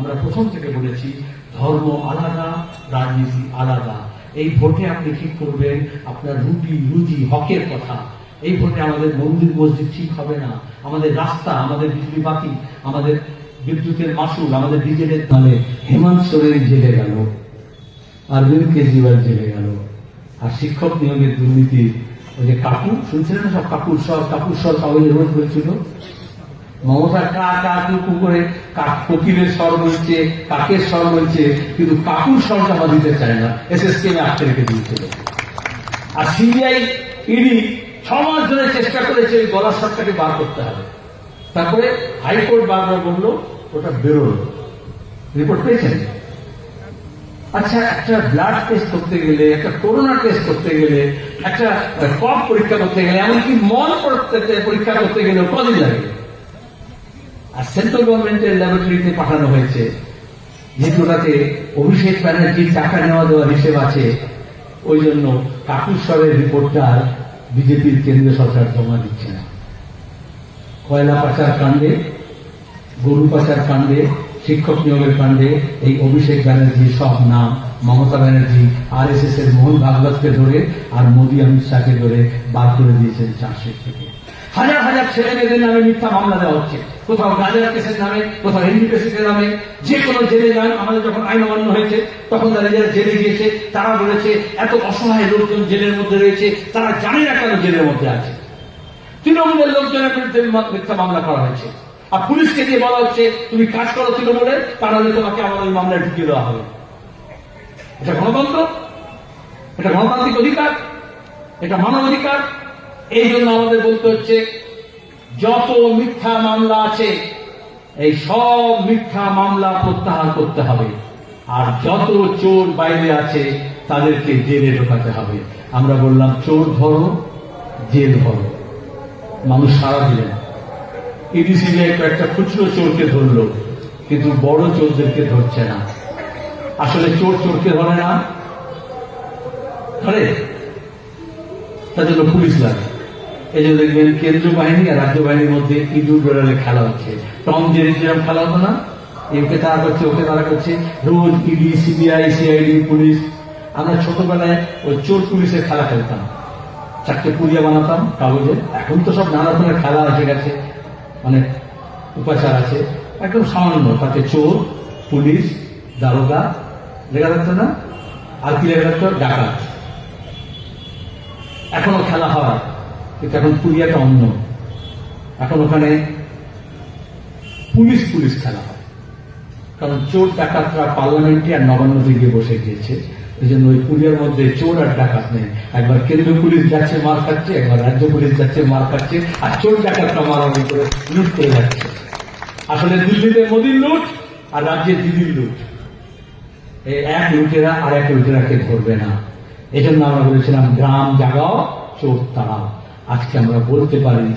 আমরা প্রথম থেকে বলেছি, ধর্ম আলাদা, রাজনীতি আলাদা। এই ভোটে আপনি ঠিক করবেন, আপনার রুটি, রুজি, হকের কথা। এই ভোটে আমাদের মন্দির, মসজিদ ঠিক হবে না। আমাদের রাস্তা, আমাদের বিজলি বাতি, আমাদের বিদ্যুতের মাসুল, আমাদের ডিজেলের তালে হেমন্ত সোরেন জেলে গেল অরবিন্দ কেজরিওয়াল জেলে গেল। আর শিক্ষক নিয়োগের দুর্নীতি ওই যে কাকুর শুনছিলেন সব কাকুর সব কাকুর সব কাগজে রোজ হয়েছিল? মমতা কা কা কু করে কাক কোকিলের স্বর বলছে, কাকের স্বর বলছে, কিন্তু কাকুর স্বর জমা দিতে চায় না। এস এস কে আটকে রেখে দিয়েছিল আর সিবিআই ইডি ছ মাস ধরে চেষ্টা করেছে ওই গলার স্বরটাকে বার করতে হবে। তারপরে হাইকোর্ট বারবার বলল, ওটা বেরোল। রিপোর্ট পেয়েছেন? আচ্ছা একটা ব্লাড টেস্ট করতে গেলে, একটা করোনা টেস্ট করতে গেলে, একটা কফ পরীক্ষা করতে গেলে, এমনকি মন পরীক্ষা করতে গেলে কদিন লাগে? আর সেন্ট্রাল গভর্নমেন্টের ল্যাবরেটরিতে পাঠানো হয়েছে যেহেতু ওটাতে অভিষেক ব্যানার্জির টাকা নেওয়া দেওয়ার হিসেব আছে। ওই জন্য কাকুশ্বরের রিপোর্টটা বিজেপির কেন্দ্রীয় সরকার জমা দিচ্ছে না। কয়লা পাচার কাণ্ডে, গরু পাচার কাণ্ডে, শিক্ষক নিয়োগের কাণ্ডে এই অভিষেক ব্যানার্জির সব নাম, Mamata Banerjee R S S এর মোহন ভাগবতকে ধরে আর মোদী অমিত শাহকে ধরে বার করে দিয়েছেন চার্জশিট থেকে। হাজার হাজার ছেলে মেয়েদের নামে মিথ্যা মামলা দেওয়া হচ্ছে। কোথাও গাজার কেসের নামে, কোথাও এনডি কেসের নামে, যে কোনো জেলে যান, আমাদের যখন আইন অমান্য হয়েছে, তখন তারা যারা জেলে গিয়েছে। তারা বলেছে, এত অসহায় লোকজন জেলের মধ্যে রয়েছে, তারা জানে না কেন জেলের মধ্যে আছে। তৃণমূলের লোকজনের বিরুদ্ধে মিথ্যা মামলা করা হয়েছে। আর পুলিশকে দিয়ে বলা হচ্ছে, তুমি কাজ করো তৃণমূলের তাহলে তোমাকে আমার ওই মামলায় ঢুকিয়ে দেওয়া হবে। এটা গণতন্ত্র, এটা গণতান্ত্রিক অধিকার, এটা মানব অধিকার এই জন্য আমাদের বলতে হচ্ছে, যত মিথ্যা মামলা আছে, এই সব মিথ্যা মামলা প্রত্যাহার করতে হবে। আর যত চোর বাইরে আছে, তাদেরকে জেলে ঢোকাতে হবে। আমরা বললাম, চোর ধরো, জেল ধরো। মানুষ সারা দিলেন। ইডিসিবিআই কয়েকটা খুচরো চোরকে ধরলো, কিন্তু বড় চোরদেরকে ধরছে না। আসলে চোর চোরকে ধরে না? ধরে? তার জন্য পুলিশ লাগে। এই জন্য দেখবেন কেন্দ্রীয় বাহিনী আর রাজ্য বাহিনীর মধ্যে ইঁদুর বেড়ালে খেলা হচ্ছে। টম জেরি যেরকম খেলা হতো না। একে তারা করছে, ওকে তারা করছে। রোজ ইডি, সিবিআই, সিআইডি, পুলিশ। আমরা ছোটবেলায় ওই চোর পুলিশের খেলা খেলতাম। চারটে পুড়িয়া বানাতাম কাগজে। এখন তো সব নানা রকমের খেলা এসে গেছে। মানে উপাচার আছে। একদম সামান্য, তাতে চোর, পুলিশ, দারোগা লেখা থাকতো না? আর কি লেখা থাকতো ডাকাত। এখনও খেলা হয়। এখন পুরিয়াটা অন্য। এখন ওখানে পুলিশ পুলিশ খেলা হয়। কারণ চোর, ডাকাতরা পার্লামেন্টে আর নবান্নতে গিয়ে বসে গিয়েছে। এই জন্য ওই পুলিয়ার মধ্যে চোর আর ডাকাত নেই। একবার কেন্দ্রীয় পুলিশ যাচ্ছে, মার খাচ্ছে, একবার রাজ্য পুলিশ যাচ্ছে, মার খাচ্ছে, আর চোর, ডাকাতরা মারামারি করে লুট করে যাচ্ছে। আসলে দিল্লিতে মোদির লুট আর রাজ্যে দিদির লুট। এই এক লুটেরা আর এক লুটেরাকে ধরবে না। এই জন্য আমরা বলেছিলাম, গ্রাম জাগাও, চোর তাড়াও। আজকে আমরা বলতে পারি,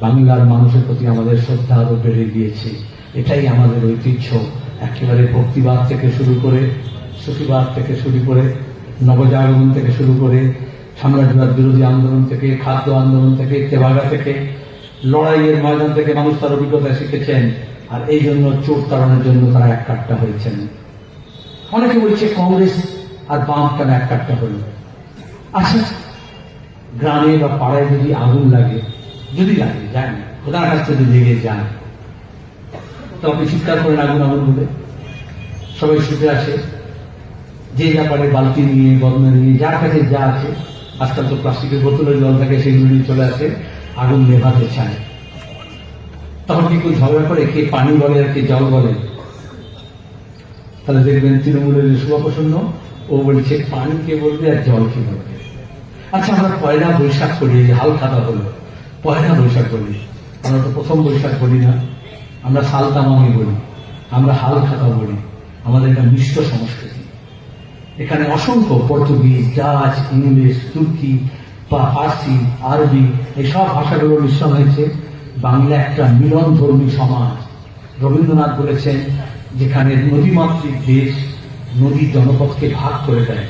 বাংলার মানুষের প্রতি আমাদের শ্রদ্ধা আরও বেড়ে গিয়েছে। এটাই আমাদের ঐতিহ্য। একেবারে ভক্তিবাদ থেকে শুরু করে সুফিবাদ থেকে শুরু করে, নবজাগরণ থেকে শুরু করে, সাম্রাজ্যবাদ বিরোধী আন্দোলন থেকে, খাদ্য আন্দোলন থেকে তেভাগা থেকে, লড়াইয়ের ময়দান থেকে মানুষ তার অভিজ্ঞতা শিখেছেন। আর এই জন্য চোর তাড়ানোর জন্য তারা এক কাট্টা হয়েছেন। অনেকে বলছে, কংগ্রেস আর বাম কেন এক কাট্টা হলো? আচ্ছা গ্রামে বা পাড়ায় যদি আগুন লাগে, যদি লাগে যায় না ওনার কাছ থেকে লেগে যায় তো আপনি চিৎকার করেন আগুন আগুন বলে। সবাই শুতে আসে। যে যা পারে বালতি নিয়ে, বদনা নিয়ে, যার কাছে যা আছে, আজকাল তো প্লাস্টিকের বোতলে জল থাকে, সেগুলো নিয়ে চলে আসে, আগুন নেভাতে চায়। তখন কি কেউ ঝগড়া করে? কে পানি বলে আর কে জল বলে? তাহলে দেখবেন তৃণমূলের শুভপ্রসন্ন, ও বলছে, পানি কে বলবে আর জল কে বলবে? আচ্ছা আমরা পয়লা বৈশাখ করি, এই হাল। পয়লা বৈশাখ করি। আমরা তো প্রথম বৈশাখ করি না। আমরা সালতামামি বলি। আমরা হাল খাতা বলি। আমাদের একটা মিশ্র সংস্কৃতি। এখানে অসংখ্য পর্তুগিজ, ডাচ, ইংলিশ, তুর্কি বা ফার্সি, আরবি এই সব ভাষাগুলো মিশ্রণ হয়েছে। বাংলা একটা মিলন ধর্মী সমাজ। রবীন্দ্রনাথ বলেছেন, যেখানে নদীমাতৃক দেশ নদী জনপথকে ভাগ করে দেয়।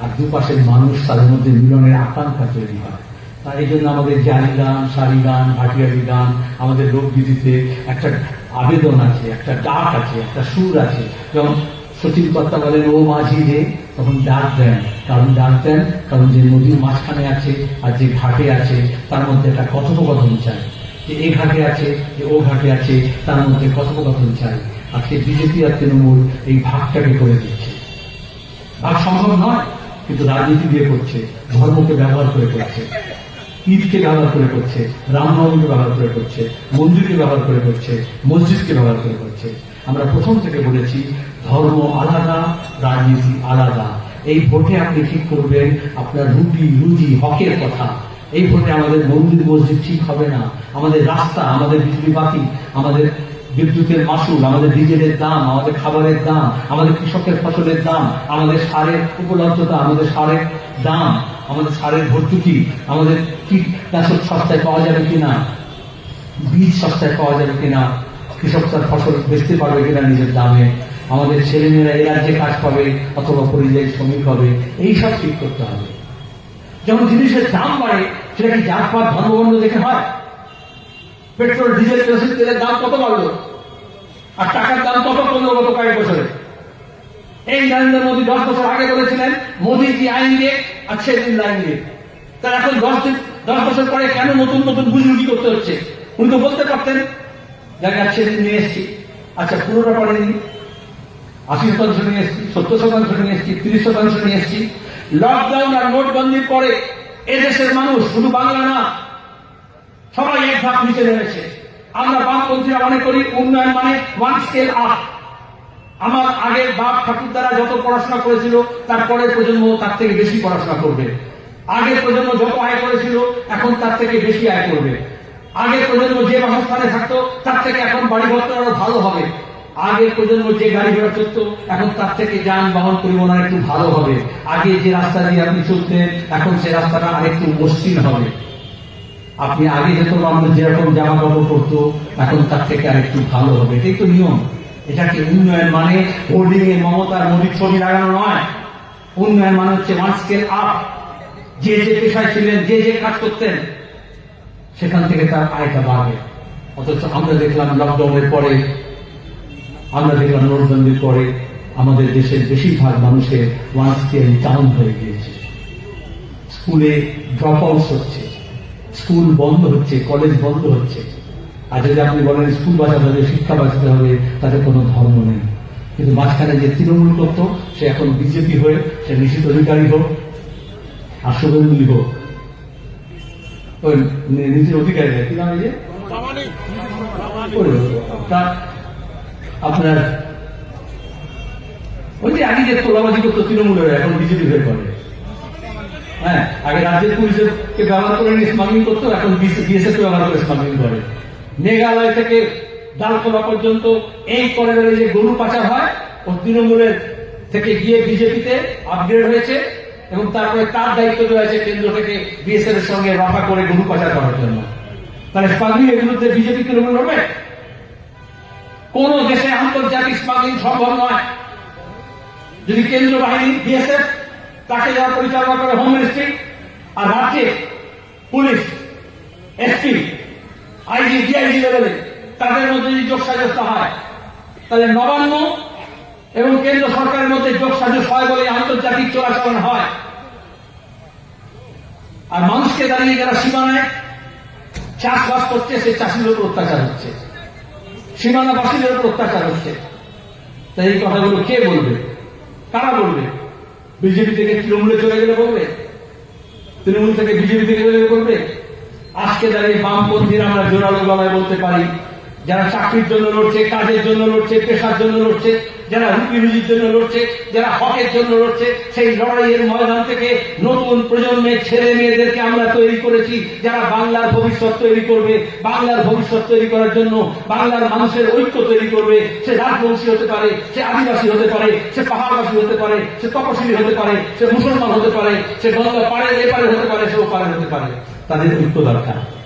আর দুপাশের মানুষ তাদের মধ্যে মিলনের আকাঙ্ক্ষা তৈরি হয়। তার এই জন্য আমাদের জারি গান, সারি গান, ভাটিয়ারি গান, আমাদের লোকগীতিতে একটা আবেদন আছে, একটা ডাক আছে, একটা সুর আছে। যেমন সচিন কর্তা বলেন, ও মাঝি রে, তখন ডাক দেন। কারণ ডাক দেন, কারণ যে নদীর মাঝখানে আছে আর যে ঘাটে আছে, তার মধ্যে একটা কথোপকথন চাই। যে এ ঘাটে আছে, যে ও ঘাটে আছে, তার মধ্যে কথোপকথন চাই। আজকে বিজেপি আর তৃণমূল এই ভাগটাকে করে দিচ্ছে। ভাগ সম্ভব নয়? কিন্তু রাজনীতি দিয়ে করছে, ধর্মকে ব্যবহার করে করছে, ঈদকে ব্যবহার করে করছে রামনবমীকে ব্যবহার করে করছে, মন্দিরকে ব্যবহার করে করছে, মসজিদকে ব্যবহার করে করছে। আমরা প্রথম থেকে বলেছি, ধর্ম আলাদা, রাজনীতি আলাদা। এই ভোটে আপনি ঠিক করবেন, আপনার রুটি, রুজি, হকের কথা। এই ভোটে আমাদের মন্দির, মসজিদ ঠিক হবে না। আমাদের রাস্তা, আমাদের বিজলি বাতি, আমাদের বিদ্যুতের মাসুল, আমাদের ডিজেলের দাম, আমাদের খাবারের দাম, আমাদের কৃষকের ফসলের দাম, আমাদের সারের উপলব্ধতা, আমাদের সারের দাম, আমাদের সারের ভর্তুকি, আমাদের কীটনাশক সস্তায় পাওয়া যাবে কিনা, বীজ সস্তায় পাওয়া যাবে কিনা, কৃষক তার ফসল বেচতে পারবে কিনা নিজের দামে, আমাদের ছেলেমেয়েরা এই রাজ্যে কাজ পাবে অথবা পরিযায়ী শ্রমিক হবে এই সব ঠিক করতে হবে। যখন জিনিসের দাম বাড়ে, সেটা কি জাতপাত ধর্মবর্ণ দেখে হয়? পেট্রোল, ডিজেল তেলের দাম কত বাড়লো? আর টাকার দাম কত? কমলো গত কয়েক বছরে। এই নরেন্দ্র মোদী দশ বছর আগে বলেছিলেন মোদী কি আইন দিয়ে আর ছেদিন আইন দিয়ে তার এখন দশ দিন, দশ বছর পরে কেন নতুন নতুন বুঝবুঝি করতে হচ্ছে? উনি তো বলতে পারতেন যাকে আর ছেদিন নিয়ে এসেছি। আচ্ছা পুরোটা পড়েনি আশি শতাংশ নিয়ে এসছি, সত্তর শতাংশ নিয়ে এসেছি, তিরিশ শতাংশ নিয়ে এসছি। লকডাউন আর নোটবন্দির পরে এদেশের মানুষ, শুধু বাংলা না, সবাই এক ধাপ নিচে নেমেছে। আমরা বামপন্থীরা মনে করি উন্নয়ন মানে ওয়ান স্কেল আপ আমার আগের বাপ ঠাকুর দ্বারা যত পড়াশোনা করেছিল, তার পরের প্রজন্ম তার থেকে বেশি পড়াশোনা করবে। আগের প্রজন্ম যত আয় করেছিল, এখন তার থেকে বেশি আয় করবে। আগের প্রজন্ম যে বাসস্থানে থাকতো, তার থেকে এখন বাড়ি ঘর আরও ভালো হবে। আগের প্রজন্ম যে গাড়ি ঘোড়া চলতো, এখন তার থেকে যানবাহন পরিবহন একটু ভালো হবে। আগে যে রাস্তা দিয়ে আপনি চলতেন, এখন সে রাস্তাটা আরেকটু মসৃণ হবে। আপনি আগে যেত মানুষ যেরকম জামা কাপড় পরতো এখন তার থেকে আরেকটু ভালো হবে। এটাই তো নিয়ম। এটাকে উন্নয়ন মানে হোর্ডিং এ মমতার মোদীর ছবি লাগানো নয়। উন্নয়ন মানে হচ্ছে স্কেল আপ যে যে পেশায় ছিলেন, যে যে কাজ করতেন, সেখান থেকে তার আয়টা বাড়বে। অথচ আমরা দেখলাম লকডাউনের পরে, আমরা দেখলাম নোটবন্দির পরে আমাদের দেশের বেশিরভাগ মানুষের ওয়ান স্কেল ডাউন হয়ে গিয়েছে। স্কুলে ড্রপ আউট হচ্ছে। স্কুল বন্ধ হচ্ছে, কলেজ বন্ধ হচ্ছে। আর যদি আপনি বলেন স্কুল বাঁচাতে হবে শিক্ষা বাঁচাতে হবে তাদের কোনো ধর্ম নেই। কিন্তু মাঝখানে যে তৃণমূল করতো সে এখন বিজেপি হয়ে, সে নিশ্চিত অধিকারী হোক আর শুভেন্দুলি হোক। ওই নি- নীতির অধিকারী কি নাম যে? আপনার ওই যে আগে যে তোলাবাজি করতো তৃণমূলের, এখন বিজেপি হয়ে করে হ্যাঁ আগে রাজ্যের পুলিশের কে ব্যবহার করে স্মাগলিং করতো, এখন বিএসএফ ব্যবহার করে স্মাগলিং করে। মেঘালয় থেকে ডালকোলা পর্যন্ত এই করিডোরে যে গরু পাচার হয়, ও তৃণমূলের থেকে গিয়ে বিজেপিতে আপগ্রেড হয়েছে এবং তারপরে তার দায়িত্ব হয়েছে কেন্দ্র থেকে বিএসএফ এর সঙ্গে রফা করে গরু পাচার করার জন্য। তাহলে স্মাগলিং এর বিরুদ্ধে বিজেপি তৃণমূল হবে কোন দেশে আন্তর্জাতিক স্মাগলিং সম্ভব নয়। যদি কেন্দ্র বাহিনী বিএসএফ তাকে যারা পরিচালনা করে হোম মিনিস্ট্রি আর রাজ্যে পুলিশ, এসপি, আইজি, ডিআইজি লেভেলে তাদের মধ্যে যদি যোগ সাজস্তা হয়, তাহলে নবান্ন এবং কেন্দ্র সরকারের মধ্যে যোগ সাজস হয় বলে আন্তর্জাতিক চোরাচালান হয়। আর মানুষকে দাঁড়িয়ে যারা সীমানায় চাষবাস করছে সে চাষিদের উপর অত্যাচার হচ্ছে। সীমানাবাসীদের উপর অত্যাচার হচ্ছে। তাই এই কথাগুলো কে বলবে? কারা বলবে? বিজেপি থেকে তৃণমূলে চলে গেলে করবে? তৃণমূল থেকে বিজেপি থেকে চলে গেলে বলবে আজকে দাঁড়িয়ে বামপন্থীরা আমরা জোরালো গলায় বলতে পারি যারা চাকরির জন্য লড়ছে, কাজের জন্য লড়ছে, পেশার জন্য লড়ছে, যারা রুটি রুজির জন্য লড়ছে, যারা হকের জন্য লড়ছে, সেই লড়াইয়ের ময়দান থেকে নতুন প্রজন্মের ছেলে মেয়েদেরকে আমরা তৈরি করেছি, যারা বাংলার ভবিষ্যৎ তৈরি করবে, বাংলার ভবিষ্যৎ তৈরি করার জন্য বাংলার মানুষের ঐক্য তৈরি করবে, সে রাজবংশী হতে পারে, সে আদিবাসী হতে পারে, সে পাহাড়বাসী হতে পারে, সে তপশিলি হতে পারে, সে মুসলমান হতে পারে, সে গঙ্গা পাড়ের এপারে হতে পারে, সে ওপারে হতে পারে। তাদের ঐক্য দরকার।